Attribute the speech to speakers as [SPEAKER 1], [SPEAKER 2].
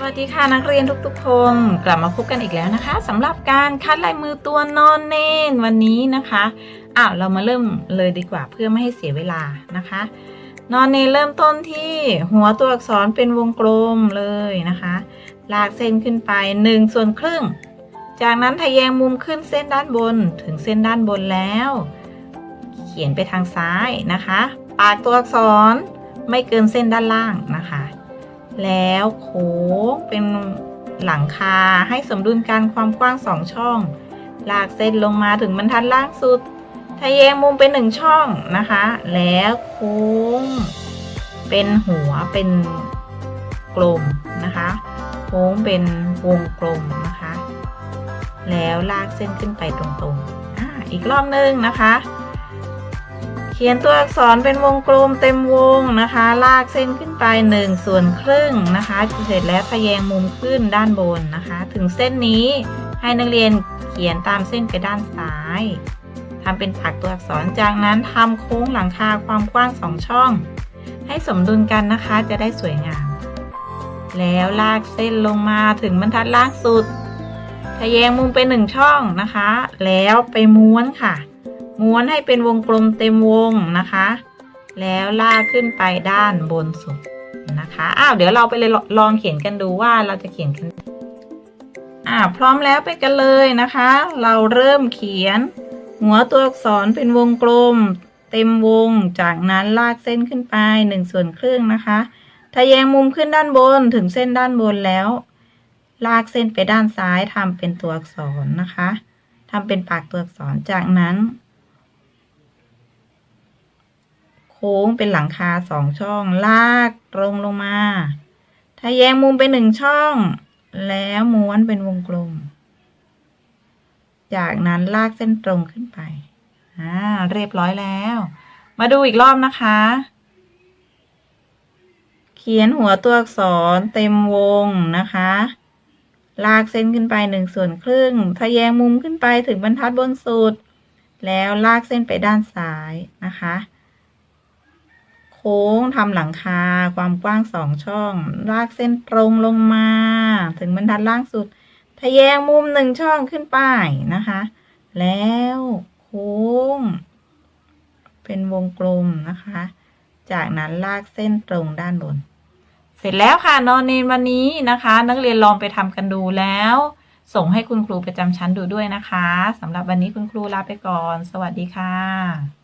[SPEAKER 1] สวัสดีค่ะนักเรียนทุกๆ คนกลับมาพบกันอีกแล้วนะคะสำหรับการคัดลายมือตัวนอนเน้นวันนี้นะคะอ้าวเรามาเริ่มเลยดีกว่าเพื่อไม่ให้เสียเวลานะคะ นอนเน้นเริ่มต้นที่หัวตัวอักษรเป็นวงกลมเลยนะคะ ลากเส้นขึ้นไป1ส่วนครึ่ง จากนั้นทะแยงมุมขึ้นเส้นด้านบนถึงเส้นด้านบนแล้ว เขียนไปทางซ้ายนะคะ ปากตัวอักษรไม่เกินเส้นด้านล่างนะคะ แล้วโค้งเป็นหลังคาให้สมดุลกันความกว้างสองช่อง ลากเส้นลงมาถึงบรรทัดล่างสุดทะแยงมุมเป็นหนึ่งช่องนะคะ แล้วโค้ง เป็นหัวเป็นกลมนะคะ โค้งเป็นวงกลมนะคะ แล้วลากเส้นขึ้นไปตรงๆออีกรอบหนึ่งนะคะ ขียนตัวอักษรเป็นวงกลมเต็มวงนะคะ ลากเส้นขึ้นไป1ส่วนครึ่งนะคะ เสร็จแล้วทะแยงมุมขึ้นด้านบนนะคะ ถึงเส้นนี้ให้นักเรียนเขียนตามเส้นไปด้านซ้ายทำเป็นผักตัวอักษรจากนั้นทำโค้งหลังคาความกว้างสองช่อง ให้สมดุลกันนะคะจะได้สวยงาม แล้วลากเส้นลงมาถึงบรรทัดล่างสุด ทะแยงมุมเป็นหนึ่งช่องนะคะ แล้วไปม้วนค่ะ ม้วนให้เป็นวงกลมเต็มวงนะคะ แล้วลากขึ้นไปด้านบนสุดนะคะอ้าวเดี๋ยวเราไปเลยลองเขียนกันดูว่าเราจะเขียนกันอ่าพร้อมแล้วไปกันเลยนะคะ เราเริ่มเขียน หัวตัวอักษรเป็นวงกลม เต็มวง จากนั้นลากเส้นขึ้นไปหนึ่งส่วนครึ่งนะคะทะแยงมุมขึ้นด้านบนถึงเส้นด้านบนแล้ว ลากเส้นไปด้านซ้ายทำเป็นตัวอักษรนะคะทำเป็นปากตัวอักษรจากนั้น โค้งเป็นหลังคาสองช่อง ลากตรงลงมาทะแยงมุมเป็นหนึ่งช่อง แล้วม้วนเป็นวงกลม จากนั้นลากเส้นตรงขึ้นไป อ่า เรียบร้อยแล้ว มาดูอีกรอบนะคะ เขียนหัวตัวอักษรเต็มวงนะคะ ลากเส้นขึ้นไปหนึ่งส่วนครึ่งทะแยงมุมขึ้นไปถึงบรรทัดบนสุด แล้วลากเส้นไปด้านซ้ายนะคะ ค้งทำหลังคาความกว้างสองช่อง ลากเส้นตรงลงมา ถึงบรรทัดล่างสุด ทะแยงมุมหนึ่งช่องขึ้นไปนะคะ แล้วโค้ง เป็นวงกลมนะคะ จากนั้นลากเส้นตรงด้านบน เสร็จแล้วค่ะนอนเนนวันนี้นะคะ นักเรียนลองไปทำกันดูแล้ว ส่งให้คุณครูประจำชั้นดูด้วยนะคะสำหรับวันนี้คุณครูลาไปก่อน สวัสดีค่ะ